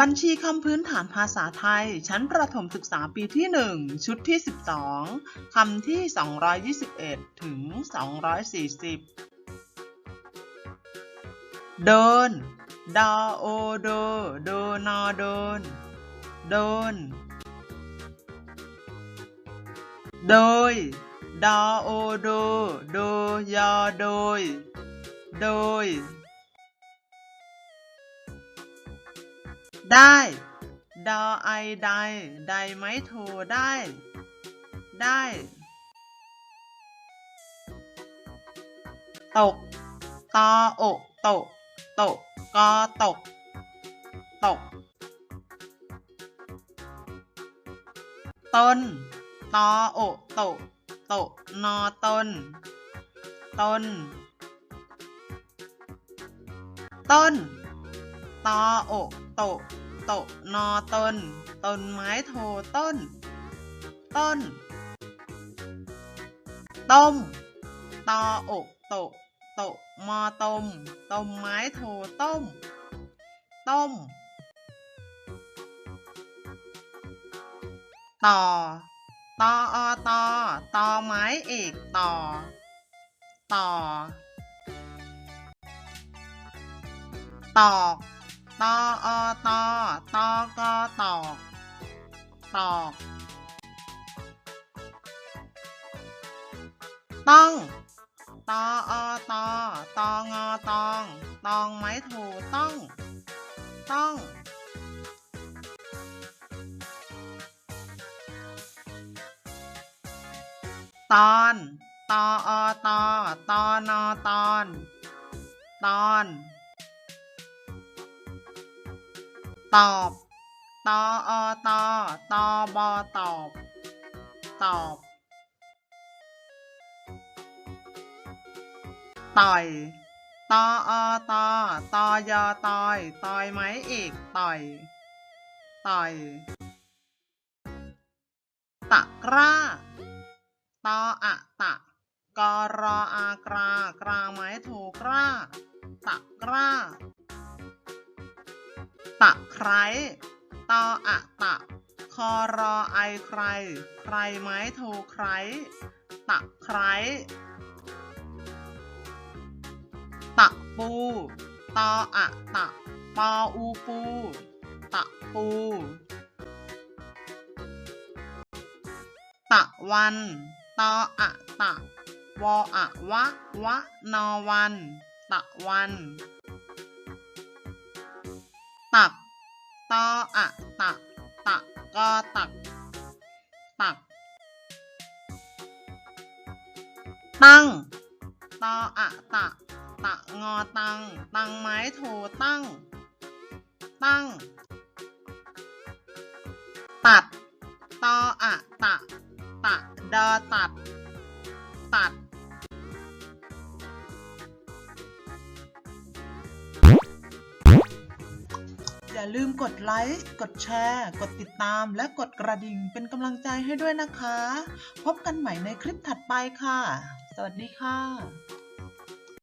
บัญชีคำพื้นฐานภาษาไทย ชั้นประถมศึกษาปีที่ 1 ชุดที่ 12 คำที่ 221 ถึง 240 เดิน ดาโอโด โดนอโดนเดินโดย ดาโอโด โดยอโดย โดย ได้ ดอไอใดใดไม้โทได้ ได้ ตก ตออตก ตก กอตก ตก ต้น ตออตก ตก นอต้น ต้น ต้น ตออ โตโตนอต้นต้นไม้โทต้น ต้น ต้มตออกโตโตมอต้มต้มไม้โทต้ม ต้ม ต่อตออตอตอไม้เอกต่อ ต่อ ตอก ตออตอตอกอตอกตอกต้องตออตอตองอตองตองไม้ถูต้อง ต้อง ตอนตออตอตอนอตอน ตอนตอ อบ ตออตอตอบอตอบ ตอบ ต่อย ตออตอตอยอตอย ตอยไหมอีก ต่อย ต่อย ตะกร้า ตออะตะกรออากรากราไม้ถูกร้า ตะกร้า ตะไคร้ตออะตะ คอรอไอใคร ใครไม้โทไคร ตะไคร้ตะปู ตออะตะ ปออูปู ตะปู ตะวัน ตออะตะ วออะวะ วะ นอวัน ตะวัน ตักตออะตักตักกอตัก ตัก ตั้งตออะตะ ตะงอตัง ตังไม้โทตั้ง ตั้ง ตัดตออะตะ ตะดอตัด ตัด อย่าลืมกดไลค์ กดแชร์ กดติดตาม และกดกระดิ่งเป็นกำลังใจให้ด้วยนะคะ พบกันใหม่ในคลิปถัดไปค่ะ สวัสดีค่ะ